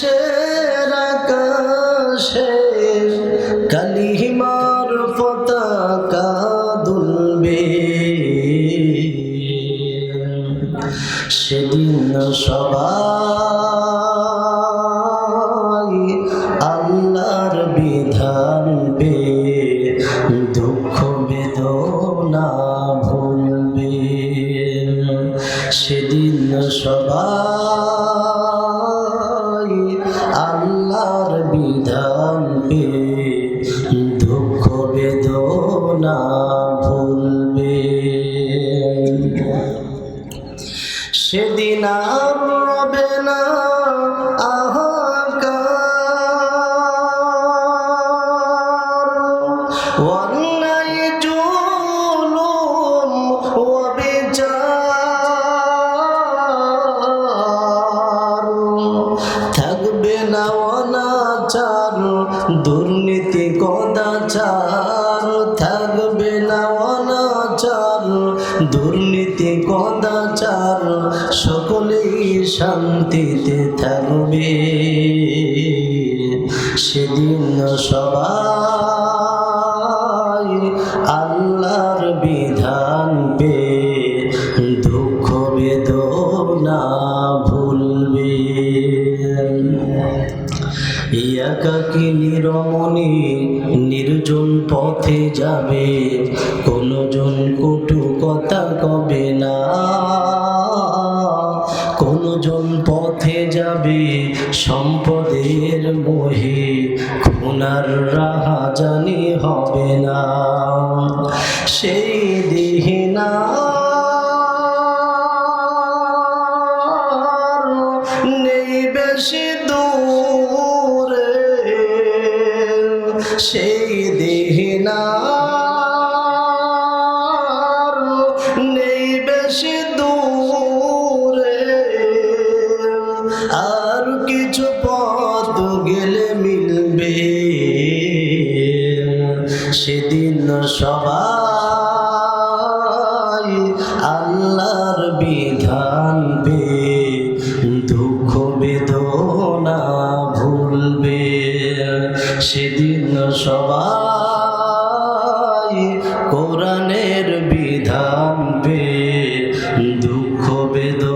দেশের আকাশে কালিমার পতাকা দুলবে। সেদিন সবাই আল্লাহর বিধান পে দুঃখ বেদনা ভুলবে। সেদিন সবাই আল্লাহর বিধান পে দুঃখ বেদনা ভুলবে। সেদিন আর হবে না। অনাচার দুর্নীতি কদাচার থাকবে না অনাচার। দুর্নীতি কদাচার সকলেই শান্তিতে থাকবে। সেদিন সবাই আল্লাহর বিধান পে একাকি নিরমণি? নির্জন পথে যাবে, কোনজন কটু কথা কবে না? কোনজন পথে যাবে, সম্পদের মোহে খুনার রাহা জানি হবে না। সেই দিহিনা নেই বেশি দূরে। সেই দিহিনা নেই বেশি দূরে। আর কিছু পথ গেলে মিলবে। সেদিন সবাই আল্লাহর বিধান পে দুঃখ বেদনা ভুলবে। সেদিন সবাই কোরআনের বিধান পে দুঃখ বেদনা